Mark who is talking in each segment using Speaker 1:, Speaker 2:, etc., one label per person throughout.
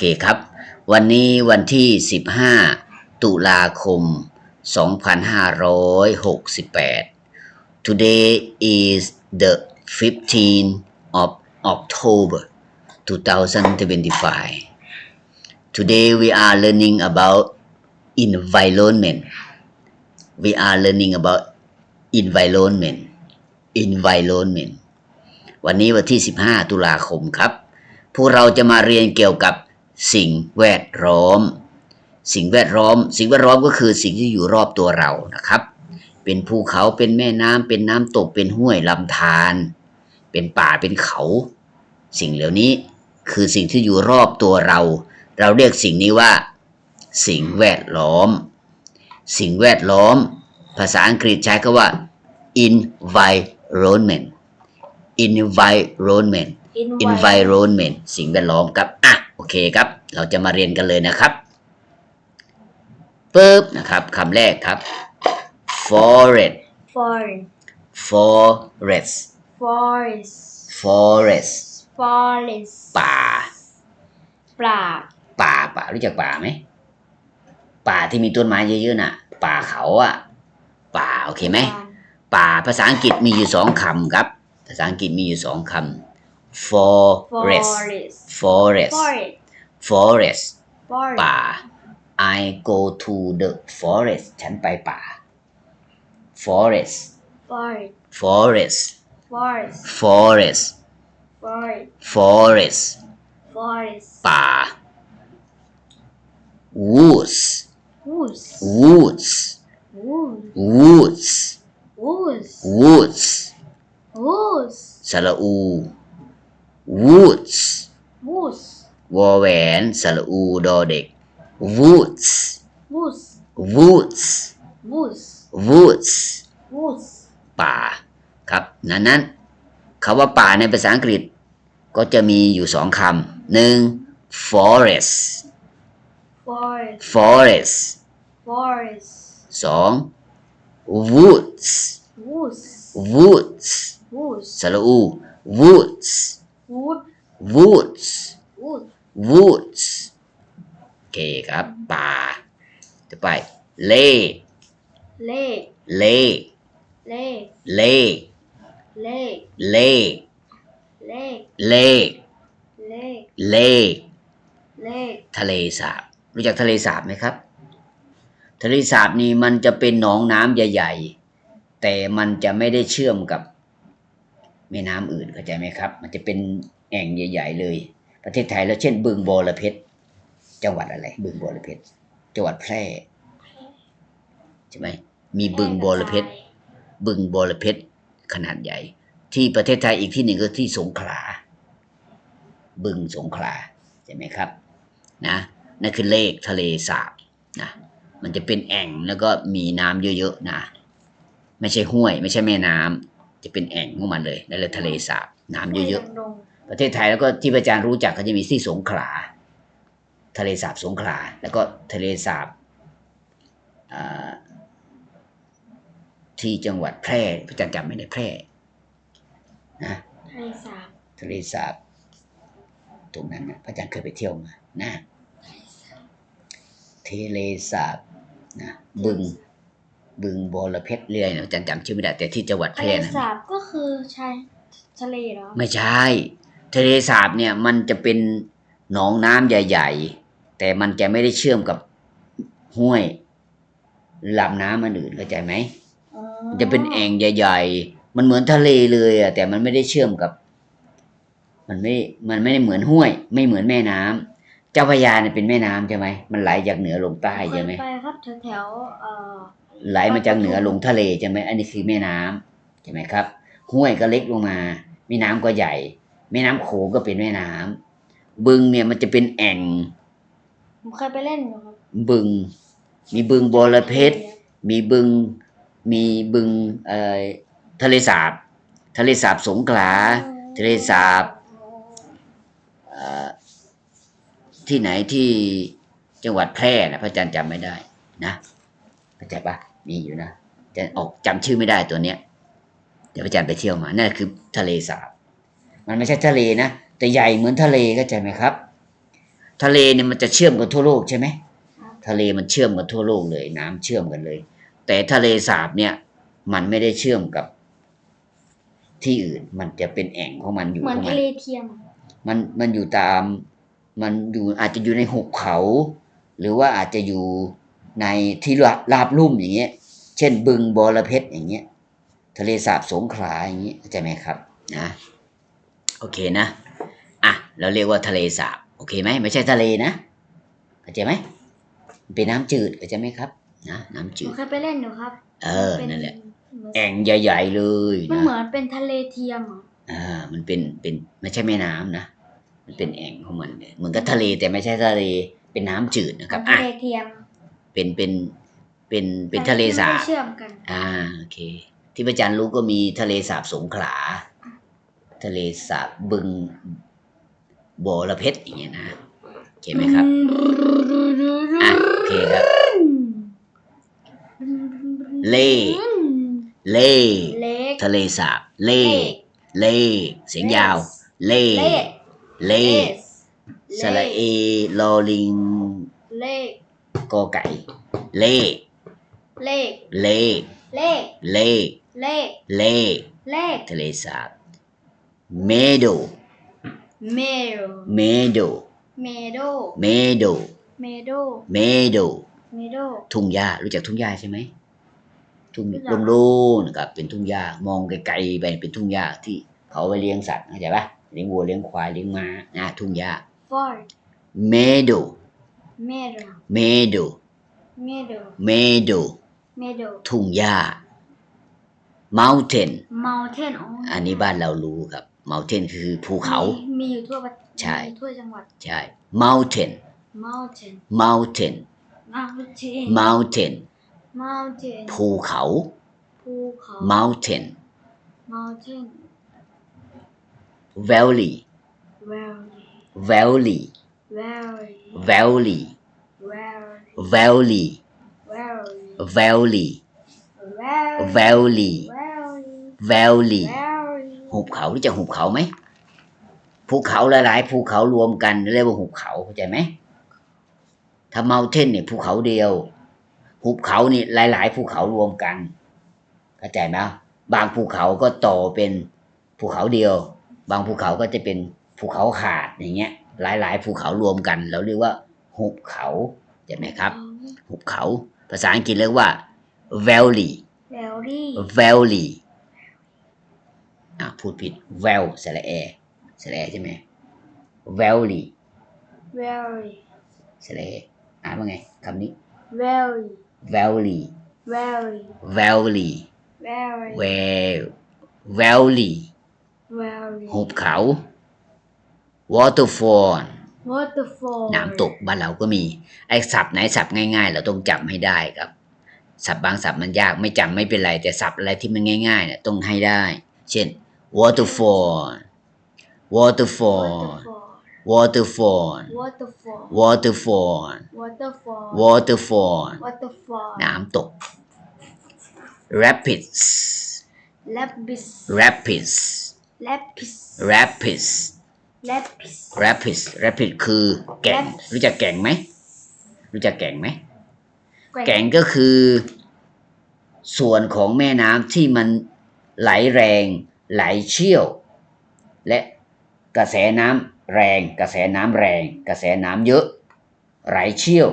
Speaker 1: เคครับ วันนี้วันที่ 15 ตุลาคม 2568 Today is the 15th of October 2025 Today we are learning about environment we are learning about environment environment วันนี้วันที่ 15 ตุลาคมครับ พวกเราจะมาเรียนเกี่ยวกับ สิ่งแวดล้อม สิ่งแวดล้อม สิ่งแวดล้อมก็คือสิ่งที่อยู่รอบตัวเรานะครับ เป็นภูเขาเป็นแม่น้ำเป็นน้ำตกเป็นห้วยลำธารเป็นป่าเป็นเขา สิ่งเหล่านี้คือสิ่งที่อยู่รอบตัวเรา เราเรียกสิ่งนี้ว่า สิ่งแวดล้อม สิ่งแวดล้อม ภาษาอังกฤษใช้คำว่า environment environment environment สิ่งแวดล้อมครับอะ โอเคครับ เราจะมาเรียนกันเลยนะครับปึ๊บนะครับคำแรกครับ forest
Speaker 2: forest
Speaker 1: forest
Speaker 2: forest
Speaker 1: forest
Speaker 2: forest
Speaker 1: ป่า
Speaker 2: ปราบ
Speaker 1: ป่า ป่า รู้จักป่าไหม ป่าที่มีต้นไม้เยอะๆน่ะ ป่าเขาอะป่า โอเคไหม ป่า ภาษาอังกฤษมีอยู่สองคำครับ ภาษาอังกฤษมีอยู่สองคำ forest
Speaker 2: forest
Speaker 1: forest ป่า I go to the forest ฉันไปป่า forest
Speaker 2: forest
Speaker 1: forest
Speaker 2: forest
Speaker 1: forest ป่า woods
Speaker 2: woods
Speaker 1: woods
Speaker 2: woods
Speaker 1: สระอู woods
Speaker 2: woods
Speaker 1: วอแหวนสระอูดอเด็ก woods
Speaker 2: woods
Speaker 1: woods
Speaker 2: woods
Speaker 1: woods
Speaker 2: woods
Speaker 1: ป่าครับนั้นนั้นคำว่าป่าในภาษาอังกฤษ ก็จะมีอยู่สองคำหนึ่ง forest
Speaker 2: forest
Speaker 1: forest
Speaker 2: forest
Speaker 1: สอง woods
Speaker 2: woods
Speaker 1: woods
Speaker 2: woods
Speaker 1: สระอู woods
Speaker 2: วู
Speaker 1: ด
Speaker 2: woods
Speaker 1: woods โอเคครับ ป่าต่อไป lay
Speaker 2: เล่ lay
Speaker 1: เล่ lay
Speaker 2: เล่ lay
Speaker 1: เล่
Speaker 2: lay เล่ lay เล่
Speaker 1: ทะเลสาบ รู้จักทะเลสาบไหมครับ ทะเลสาบนี่มันจะเป็นหนองน้ำใหญ่ ๆ แต่มันจะไม่ได้เชื่อมกับ แม่น้ำอื่นเข้าใจไหมครับ มันจะเป็นแอ่งใหญ่ ๆ เลย ประเทศไทยแล้วเช่น บึงบอระเพชรจังหวัดอะไร บึงบอระเพชรจังหวัดแพร่ใช่ไหมมีบึงบอระเพชรบึงบอระเพชรขนาดใหญ่ ที่ประเทศไทยอีกที่หนึ่งก็ที่สงขลา บึงสงขลาใช่ไหมครับนะนั่นคือเลขทะเลสาบนะมันจะเป็นแอ่งแล้วก็มีน้ำเยอะๆนะ ไม่ใช่ห้วย ไม่ใช่แม่น้ำ จะเป็นแอ่งของมันเลยนั่นเลยทะเลสาบน้ำเยอะๆประเทศไทยแล้วก็ที่อาจารย์รู้จักก็จะมีที่สงขลา ทะเลสาบสงขลา แล้วก็ทะเลสาบอ่าที่จังหวัดแพร่อาจารย์จำไม่ได้แพร่นะ
Speaker 2: ทะเลสาบ
Speaker 1: ทะเลสาบตรงนั้นนะพระอาจารย์เคยไปเที่ยวมานะทะเลสาบนะบึง บึงบอระเพ็ดเรื่อยนะอาจารย์จำชื่อไม่ได้แต่ที่จังหวัดแพ
Speaker 2: ทะเล
Speaker 1: ร่นะ
Speaker 2: สาบก็คือชายทะเลเหรอ
Speaker 1: ไม่ใช่ ทะเลสาบเนี่ยมันจะเป็นหนองน้ำใหญ่ ๆ แต่มันจะไม่ได้เชื่อมกับห้วยลำน้ำมันอื่นเข้าใจไหม
Speaker 2: อ๋อ
Speaker 1: มันจะเป็นแอ่งใหญ่ ๆ มันเหมือนทะเลเลยอะแต่มันไม่ได้เชื่อมกับ มันไม่ มันไม่ได้เหมือนห้วย ไม่เหมือนแม่น้ำ เจ้าพระยาเนี่ยเป็นแม่น้ำใช่ไหมมันไหลจากเหนือลงใต้ใช่ไหม
Speaker 2: เคยไปครับแถวแถวๆเอ่อ
Speaker 1: ไหลมาจากเหนือลงทะเลใช่ไหมอันนี้คือแม่น้ำใช่ไหมครับ ห้วยก็เล็กลงมา แม่น้ำก็ใหญ่ แม่น้ำโขงก็เป็นแม่น้ำบึงเนี่ยมันจะเป็นแอ่ง
Speaker 2: ผมเคยไปเล่นอยู่ครับ
Speaker 1: บึง มีบึงบรเพชรมีบึง มีบึงเอ่อทะเลสาบ ทะเลสาบสงขลา ทะเลสาบเอ่อ ที่ไหนที่จังหวัดแพร่นะพระอาจารย์จำไม่ได้นะเข้าใจปะมีอยู่นะจะออกจำชื่อไม่ได้ตัวเนี้ยเดี๋ยวพระอาจารย์ไปเที่ยวมานั่นคือทะเลสาบมันไม่ใช่ทะเลนะแต่ใหญ่เหมือนทะเลเข้าใจไหมครับ ทะเลเนี่ยมันจะเชื่อมกันทั่วโลกใช่ไหม
Speaker 2: ครับ
Speaker 1: ทะเลมันเชื่อมกันทั่วโลกเลย น้ำเชื่อมกันเลย แต่ทะเลสาบเนี่ย มันไม่ได้เชื่อมกับที่อื่นมันจะเป็นแอ่งของมันอยู่
Speaker 2: เหมือน
Speaker 1: ของมั
Speaker 2: ทะ
Speaker 1: น
Speaker 2: เลเทียมอะ
Speaker 1: มันมันอยู่ตาม มันอยู่อาจจะอยู่ในหุบเขา หรือว่าอาจจะอยู่ในที่ราราบลุ่มอย่างเงี้ย เช่น บึงบอระเพ็ดอย่างเงี้ย ทะเลสาบสงขลาอย่างเงี้ยเข้าใจไหมครับนะโอเคนะอะเราเรียกว่าทะเลสาบโอเคไหมไม่ใช่ทะเลนะเข้าใจไหมมันเป็นน้ำจืดเข้าใจไหมครับนะน้ำ
Speaker 2: ห
Speaker 1: จื
Speaker 2: นู
Speaker 1: ด
Speaker 2: เคยไปเล่นอยู่ครับ
Speaker 1: เออ
Speaker 2: มั
Speaker 1: นั่นแหละ
Speaker 2: เหมือน
Speaker 1: แอ่งใหญ่ ๆ เลย
Speaker 2: มัน
Speaker 1: นะ
Speaker 2: เหมือนเป็นทะเลเทียมเหรอ
Speaker 1: อ่ามันเป็นเป็นไม่ใช่แม่น้ำนะ มันเป็นแอ่งของมันเนี่ยเหมือนกับทะเลแต่ไม่ใช่ทะเลเป็นน้ำจืดนะครับ
Speaker 2: ทะ
Speaker 1: อะ
Speaker 2: เลเทียม
Speaker 1: เป็นเป็นเป็นเป็นทะเลสา
Speaker 2: ไม่
Speaker 1: บ
Speaker 2: ได้เชื่อมกัน
Speaker 1: อ่าโอเค ที่พระอาจารย์รู้ก็มีทะเลสาบสงขลา ทะเลสาบบึงบอระเพ็ดอย่างเงี้ยนะโอเคไหมครับอะโอเคครับ เล่ เล่
Speaker 2: เล็ก
Speaker 1: ทะเลสาบ เล่ เล่เสียงยาว เล่
Speaker 2: เล่
Speaker 1: เล่สระเอลอลิง
Speaker 2: เลข
Speaker 1: กอไก่ เล่
Speaker 2: เลข
Speaker 1: เล่
Speaker 2: เลข
Speaker 1: เล่
Speaker 2: เลข
Speaker 1: เล่
Speaker 2: เลข
Speaker 1: ทะเลสาบเมโด
Speaker 2: เมโด
Speaker 1: เมโด
Speaker 2: เมโด
Speaker 1: เมโด
Speaker 2: เมโด
Speaker 1: เมโด
Speaker 2: เมโด
Speaker 1: ทุ่งหญ้ารู้จักทุ่งหญ้าใช่ไหมทุ่ง
Speaker 2: รู้จัก
Speaker 1: โล่งๆนะครับเป็นทุ่งหญ้ามองไกลๆไปเป็นทุ่งหญ้าที่เขาไว้เลี้ยงสัตว์เข้าใจปะ เลี้ยงวัวเลี้ยงควายเลี้ยงม้านะทุ่งหญ้า
Speaker 2: ฟอร์ด
Speaker 1: เมโด
Speaker 2: เมโด
Speaker 1: เมโด
Speaker 2: เมโด
Speaker 1: เมโด
Speaker 2: เมโด
Speaker 1: ทุ่งหญ้า mountain
Speaker 2: ม u ลเทนอ๋อ
Speaker 1: อันนี้บ้านเรารู้ครับ mountain คือภูเขา
Speaker 2: มีมีอยู่ทั่วประ
Speaker 1: ใช่
Speaker 2: มีทั่วจังหวัด
Speaker 1: ใช่ mountain
Speaker 2: mountain
Speaker 1: mountain
Speaker 2: mountain
Speaker 1: mountain
Speaker 2: mountain
Speaker 1: ภูเขา
Speaker 2: ภูเขา
Speaker 1: mountain
Speaker 2: mountain
Speaker 1: valley
Speaker 2: valley
Speaker 1: valley
Speaker 2: valley
Speaker 1: valley
Speaker 2: valley
Speaker 1: valley หุบเขารู้จะหุบเขาไหมภูเขาหลายๆภูเขารวมกันเรียกว่าหุบเขาเข้าใจไหมถ้าเมาเทนเนี่ยภูเขาเดียว หุบเขานี่หลาย ๆ ภูเขารวมกันเข้าใจไหมบางภูเขาก็ต่อเป็นภูเขาเดียว บางภูเขาก็จะเป็นภูเขาขาดอย่างเงี้ย หลาย ๆ ภูเขารวมกัน เราเรียกว่าหุบเขาใช่ไหมครับหุบเขา ภาษาอังกฤษเรียกว่า valley
Speaker 2: valley
Speaker 1: valley อะพูดผิด well สระแอสระแอใช่ไหม valley
Speaker 2: valley
Speaker 1: สระแออ่านว่าไงคำนี้
Speaker 2: valley
Speaker 1: valley
Speaker 2: valley
Speaker 1: valley
Speaker 2: valley
Speaker 1: well valley
Speaker 2: valley
Speaker 1: หุบเขา waterfall
Speaker 2: waterfall
Speaker 1: น้ำตกบ้านเราก็มี ไอ้ศัพท์ไหนศัพท์ง่ายๆ เราต้องจำให้ได้ครับ ศัพท์บางศัพท์มันยากไม่จำไม่เป็นไร แต่ศัพท์อะไรที่มันง่ายๆเนี่ยต้องให้ได้ เช่น waterfall waterfall
Speaker 2: waterfall
Speaker 1: waterfall
Speaker 2: waterfall
Speaker 1: น้ำตก rapids
Speaker 2: rapids
Speaker 1: rapids
Speaker 2: lapis
Speaker 1: rapids
Speaker 2: lapis
Speaker 1: rapids rapids คือแก่ง
Speaker 2: Rapids
Speaker 1: รู้จักแก่งไหม รู้จักแก่งไหม
Speaker 2: แกว่ง
Speaker 1: แก่งก็คือ ส่วนของแม่น้ำที่มันไหลแรง ไหลเชี่ยว และกระแสน้ำแรง กระแสน้ำแรง กระแสน้ำเยอะ ไหลเชี่ยว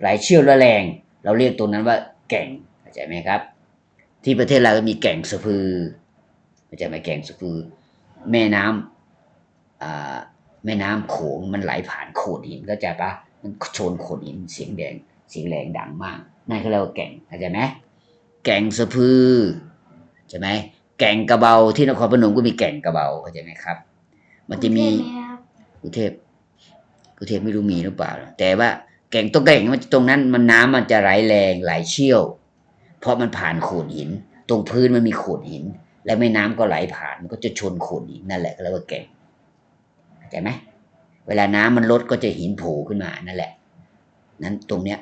Speaker 1: ไหลเชี่ยวและแรง เราเรียกตัวนั้นว่าแก่งเข้าใจไหมครับ ที่ประเทศเราก็มีแก่งสะพือ เข้าใจไหมแก่งสะพือ แม่น้ำอ่าแม่น้ำโขงมันไหลผ่านโขดหินเข้าใจปะมันชนโขดหินเสียงแดงเสียงแรงดังมากนั่นเขาเรียกว่าแก่งเข้าใจไหมแก่งสะพือใช่ไหมแก่งกระเบาที่นครพนมก็มีแก่งกระเบาเข้าใจไหมครับ มันจะมี
Speaker 2: กรุงเทพไหครับ
Speaker 1: กรุงเทพกรุงเทพไม่รู้มีหรือเปล่า แต่ว่าแก่งตรงแก่งมันตรงนั้นมันน้ำมันจะไหลแรงไหลเชี่ยว เพราะมันผ่านโขดหิน ตรงพื้นมันมีโขดหิน และแม่น้ำก็ไหลผ่านมันก็จะชนโขดหินนั่นแหละก็เรียกว่าแก่งเข้าใจไหมเวลาน้ำมันลดก็จะหินโผล่ขึ้นมานั่นแหละ นั้นตรงเนี้ย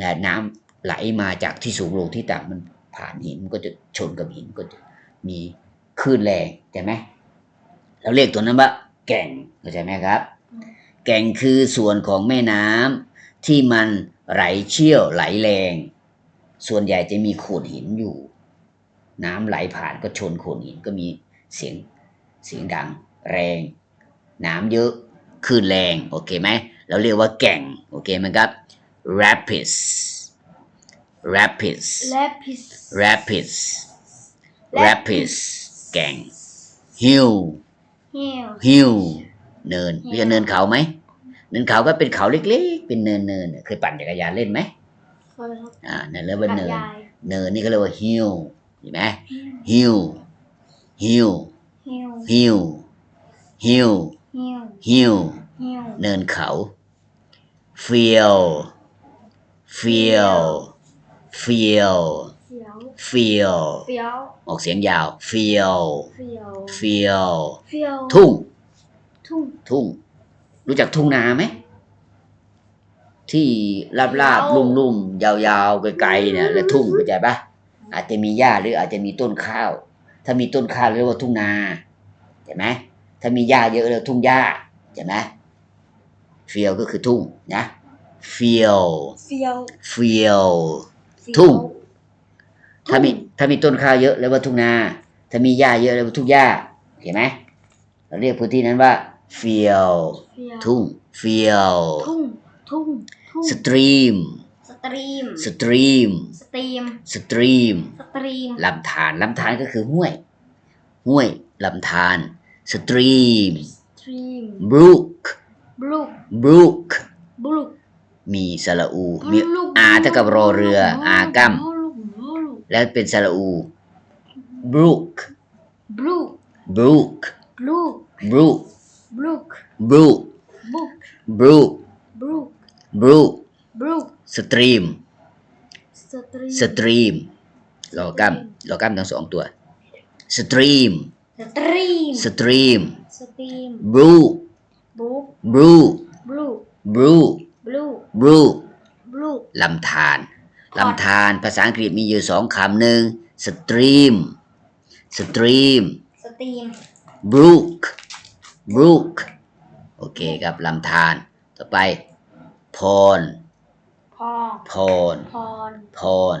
Speaker 1: นะน้ำไหลมาจากที่สูงลงที่ต่ำมันผ่านหินมันก็จะชนกับหินก็จะมีคลื่นแรงใช่ไหมเราเรียกตัวนั้นว่า แก่งเข้าใจไหมครับ แก่งคือส่วนของแม่น้ำที่มันไหลเชี่ยวไหลแรง ส่วนใหญ่จะมีโขดหินอยู่ น้ำไหลผ่านก็ชนโขดหินก็มีเสียงเสียงดังแรง น้ำเยอะคลื่นแรงโอเคไหมเราเรียกว่าแก่งโอเคไหมครับ rapids rapids
Speaker 2: lapis
Speaker 1: rapids rapids แก่ง hill
Speaker 2: hill
Speaker 1: hill เนิน
Speaker 2: Hill
Speaker 1: เรียกเนินเขาไหมเนินเขาก็เป็นเขาเล็กๆ เป็นเนินเนินๆเคยปั่นจักรยานเล่นไหม
Speaker 2: เคยครับ
Speaker 1: อ่านั่นเรียกว่า
Speaker 2: กับ
Speaker 1: เนิน
Speaker 2: ยาย
Speaker 1: เนินนี่เขาเรียกว่า hill เห็นไหมหิว
Speaker 2: หิ
Speaker 1: วหิ
Speaker 2: ว
Speaker 1: หิ
Speaker 2: วหิว
Speaker 1: เนินเขาเฟียว
Speaker 2: เฟียวเฟียวเฟีย
Speaker 1: ออกเสียงยาว
Speaker 2: เฟียวเฟียว
Speaker 1: ทุ่ง
Speaker 2: ทุ่ง
Speaker 1: รู้จักทุ่งนาไหมที่ราบ
Speaker 2: ๆ
Speaker 1: ลุ่มๆยาวๆไกลๆเนี่ยแล้วทุ่งเข้าใจปะ อาจจะมีหญ้าหรืออาจจะมีต้นข้าว ถ้ามีต้นข้าวเรียกว่าทุ่งนาเห็นไหมถ้ามีหญ้าเยอะเรียกว่าทุ่งหญ้าเห็นไหมเฟียลก็คือทุ่งนะเฟียล
Speaker 2: เฟี้ยว
Speaker 1: เฟียล
Speaker 2: เฟี้ยว
Speaker 1: ทุ่ง ถ้ามีถ้ามีต้นข้าวเยอะเรียกว่าทุ่งนา ถ้ามีหญ้าเยอะเรียกว่าทุ่งหญ้าเห็นไหมเราเรียกพื้นที่นั้นว่าเฟียล
Speaker 2: เฟี้ยว
Speaker 1: ทุ่งเฟียล
Speaker 2: ทุ่งทุ่งทุ่ง
Speaker 1: สตรีม
Speaker 2: ส ตรีม
Speaker 1: สตรีม
Speaker 2: สตรีม
Speaker 1: สตรีม
Speaker 2: สตรีม
Speaker 1: ลำธารลำธารก็คือห้วย ห้วยลำธารสตรีม
Speaker 2: สตรีม
Speaker 1: บรูค
Speaker 2: บลู
Speaker 1: บรูค
Speaker 2: บลู
Speaker 1: มีสระอู มีอาเท่ากับรอเรือ อากัมแล้วเป็นสระอู บรูค
Speaker 2: บลู
Speaker 1: บรูค
Speaker 2: บลู
Speaker 1: บรูค
Speaker 2: บลู
Speaker 1: บรูค
Speaker 2: บุก
Speaker 1: บรูค
Speaker 2: บลู
Speaker 1: บ รูค
Speaker 2: บลู
Speaker 1: สตรีม
Speaker 2: สตรีม
Speaker 1: สตรีมรอกัมรอกัมทั้งสองตัวสตรีม
Speaker 2: สตรีม
Speaker 1: สตรีม
Speaker 2: สตรีม
Speaker 1: บรูค
Speaker 2: บุก
Speaker 1: บรูค
Speaker 2: บลู
Speaker 1: บรูค
Speaker 2: บลู
Speaker 1: บรูค
Speaker 2: บลู
Speaker 1: ลำธารลำธารภาษาอังกฤษมีอยู่สองคำหนึ่งสตรีมสตรีม
Speaker 2: สตรีม
Speaker 1: brook brook โอเคครับลำธารต่อไป pond
Speaker 2: พอ
Speaker 1: pond
Speaker 2: พร
Speaker 1: pond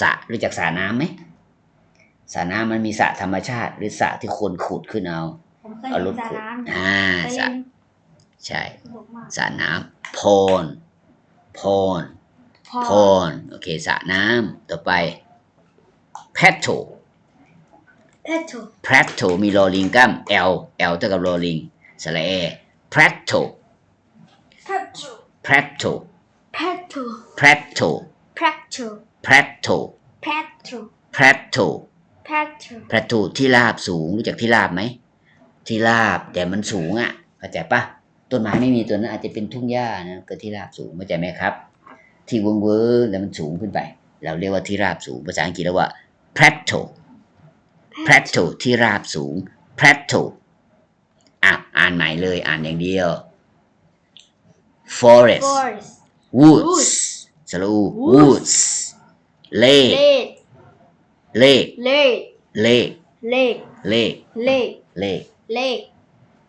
Speaker 1: สระรู้จักสระน้ำไหมสระน้ำมันมีสระธรรมชาติ หรือสระที่คนขุดขึ้นเอา
Speaker 2: ผมเคย
Speaker 1: เอาร
Speaker 2: เห็
Speaker 1: ถ
Speaker 2: นสระ
Speaker 1: ขุด
Speaker 2: น้ำ
Speaker 1: อ่า
Speaker 2: เคย
Speaker 1: สระ
Speaker 2: เล่น
Speaker 1: ใช่
Speaker 2: สนุกมาก
Speaker 1: สระน้ำ pond pond
Speaker 2: พอ
Speaker 1: pond โอเคสระน้ำต่อไป petal
Speaker 2: เพโต
Speaker 1: Prato มีลอลิงกัม L L เท่ากับลอลิงสระเอ Prato
Speaker 2: เพโต
Speaker 1: Prato
Speaker 2: เพโต
Speaker 1: Prato
Speaker 2: เพโต
Speaker 1: Prato
Speaker 2: เพโต
Speaker 1: Prato
Speaker 2: เพโต
Speaker 1: Prato ที่ราบสูงรู้จักที่ราบไหมที่ราบแต่มันสูงอะเข้าใจปะต้นไม้ไม่มีตัวนั้นอาจจะเป็นทุ่งหญ้านะก็ที่ราบสูงเข้าใจไหมครับ ที่เวิร์เวอร์แล้วมันสูงขึ้นไป เราเรียกว่าที่ราบสูงภาษาอังกฤษเรียกว่า Prato Plateau ที่ราบสูง Plateau อะอ่านใหม่เลยอ่านอย่างเดียว Forest
Speaker 2: forest
Speaker 1: Woods. Selalu woods. Lake.
Speaker 2: Lake.
Speaker 1: Lake.
Speaker 2: Lake.
Speaker 1: Lake.
Speaker 2: Lake.
Speaker 1: Lake.
Speaker 2: Lake.
Speaker 1: Lake.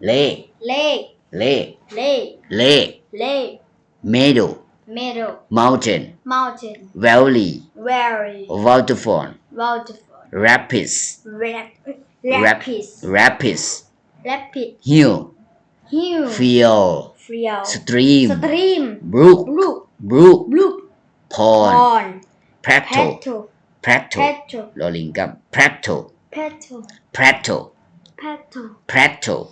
Speaker 2: Lake.
Speaker 1: Lake.
Speaker 2: Lake.
Speaker 1: Lake.
Speaker 2: Lake.
Speaker 1: Lake. Meadow.
Speaker 2: Meadow.
Speaker 1: Mountain.
Speaker 2: Mountain.
Speaker 1: Valley.
Speaker 2: Valley.
Speaker 1: Waterfall.
Speaker 2: Waterfall.
Speaker 1: Rapids.
Speaker 2: Rapids.
Speaker 1: Rapids.
Speaker 2: Rapids.
Speaker 1: Hill.
Speaker 2: Hill.
Speaker 1: Field.
Speaker 2: Friel.
Speaker 1: Stream.
Speaker 2: Stream.
Speaker 1: Brook.
Speaker 2: Brook.
Speaker 1: Brook.
Speaker 2: Brook.
Speaker 1: Pond.
Speaker 2: Pond.
Speaker 1: Plateau. Plateau. Plateau. Rolling gum. Plateau.
Speaker 2: Plateau.
Speaker 1: Plateau.
Speaker 2: Plateau.
Speaker 1: Plateau.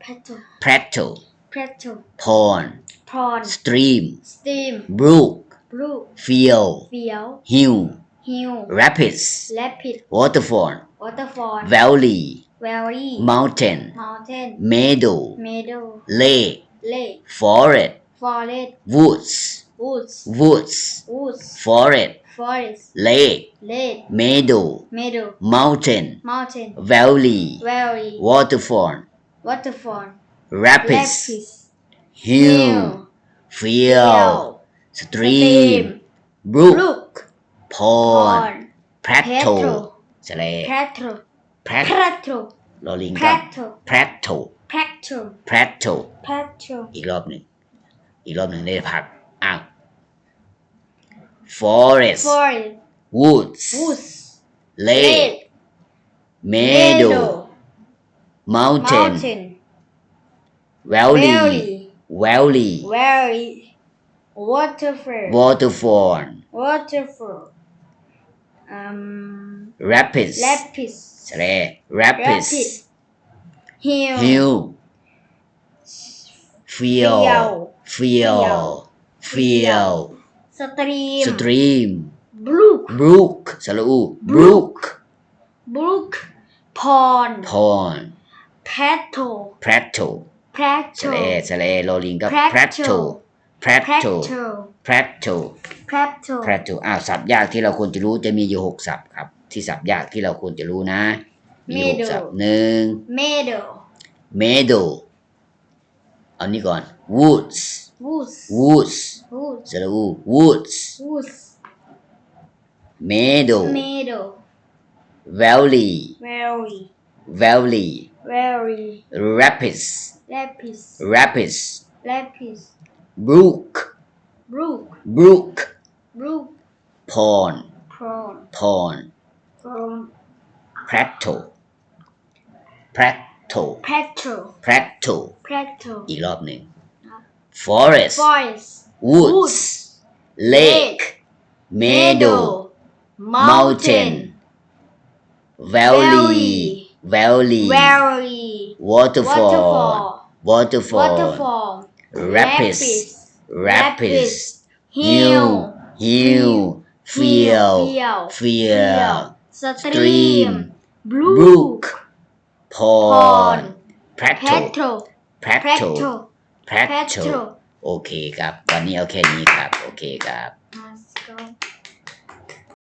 Speaker 2: Plateau.
Speaker 1: Plateau.
Speaker 2: Plateau.
Speaker 1: Pond.
Speaker 2: Pond.
Speaker 1: Stream.
Speaker 2: Stream.
Speaker 1: Brook.
Speaker 2: Brook.
Speaker 1: Field.
Speaker 2: Field.
Speaker 1: Hill.
Speaker 2: Hill.
Speaker 1: Rapids.
Speaker 2: Rapids.
Speaker 1: Waterfall.
Speaker 2: Waterfall.
Speaker 1: Valley.
Speaker 2: Valley.
Speaker 1: Mountain.
Speaker 2: Mountain.
Speaker 1: Meadow.
Speaker 2: Meadow.
Speaker 1: Lake
Speaker 2: lake,
Speaker 1: forest,
Speaker 2: forest,
Speaker 1: woods,
Speaker 2: woods,
Speaker 1: woods,
Speaker 2: woods,
Speaker 1: forest,
Speaker 2: forest,
Speaker 1: lake,
Speaker 2: lake,
Speaker 1: meadow,
Speaker 2: meadow,
Speaker 1: mountain,
Speaker 2: mountain,
Speaker 1: valley,
Speaker 2: valley,
Speaker 1: waterfall,
Speaker 2: waterfall,
Speaker 1: rapids,
Speaker 2: rapids.
Speaker 1: Hill, field, stream, brook, pond, plateau, plateau, plateau, plateau, plateau, plateau, plateau,
Speaker 2: plateau,
Speaker 1: plateau.
Speaker 2: Plateau
Speaker 1: plateau
Speaker 2: plateau
Speaker 1: อีกรอบหนึ่ง อีกรอบหนึ่งได้พักอ้าว forest
Speaker 2: forest
Speaker 1: woods
Speaker 2: woods
Speaker 1: lake meadow mountain
Speaker 2: mountain
Speaker 1: valley
Speaker 2: valley
Speaker 1: valley
Speaker 2: valley waterfall
Speaker 1: waterfall
Speaker 2: waterfall um
Speaker 1: rapids
Speaker 2: rapids
Speaker 1: ทะเล rapids
Speaker 2: Rapids hill
Speaker 1: hill field field field
Speaker 2: stream
Speaker 1: stream
Speaker 2: brook
Speaker 1: brook สระอู brook
Speaker 2: brook pond
Speaker 1: pond
Speaker 2: plateau
Speaker 1: plateau ทะ
Speaker 2: plateau
Speaker 1: เลทะเลโรลิงก็
Speaker 2: Plateau
Speaker 1: plateau plateau
Speaker 2: plateau
Speaker 1: plateau
Speaker 2: plateau
Speaker 1: plateau อ้าวศัพท์ยากที่เราควรจะรู้จะมีอยู่หกศัพท์ครับ ที่ศัพท์ยากที่เราควรจะรู้นะ มีหก
Speaker 2: Meadow
Speaker 1: ศัพท์หนึ่ง
Speaker 2: meadow
Speaker 1: meadow เอานี้ก่อ Ah, unicorn
Speaker 2: woods.
Speaker 1: Woods.
Speaker 2: Woods.
Speaker 1: Woods. So woods.
Speaker 2: Woods.
Speaker 1: Meadow.
Speaker 2: Meadow.
Speaker 1: Valley.
Speaker 2: Valley.
Speaker 1: Valley.
Speaker 2: Valley.
Speaker 1: Rapids.
Speaker 2: Rapids.
Speaker 1: Rapids.
Speaker 2: Rapids.
Speaker 1: Brook.
Speaker 2: Brook.
Speaker 1: Brook.
Speaker 2: Brook.
Speaker 1: Pond.
Speaker 2: Pond.
Speaker 1: Pond.
Speaker 2: Pond.
Speaker 1: Plateau. Plateau
Speaker 2: plateau
Speaker 1: plateau
Speaker 2: plateau
Speaker 1: อีกรอบหนึ่ง forest
Speaker 2: forest
Speaker 1: woods
Speaker 2: Woods
Speaker 1: lake meadow mountain valley valley
Speaker 2: valley
Speaker 1: waterfall
Speaker 2: waterfall
Speaker 1: waterfall
Speaker 2: waterfall
Speaker 1: rapids rapids
Speaker 2: hill
Speaker 1: hill field
Speaker 2: field
Speaker 1: field
Speaker 2: stream
Speaker 1: stream
Speaker 2: brook
Speaker 1: Brook pond
Speaker 2: pond
Speaker 1: plateau
Speaker 2: plateau
Speaker 1: plateau
Speaker 2: plateau
Speaker 1: plateau โอเคครับ วันนี้เอาแค่นี้ครับ โอเคครับ
Speaker 2: Let's go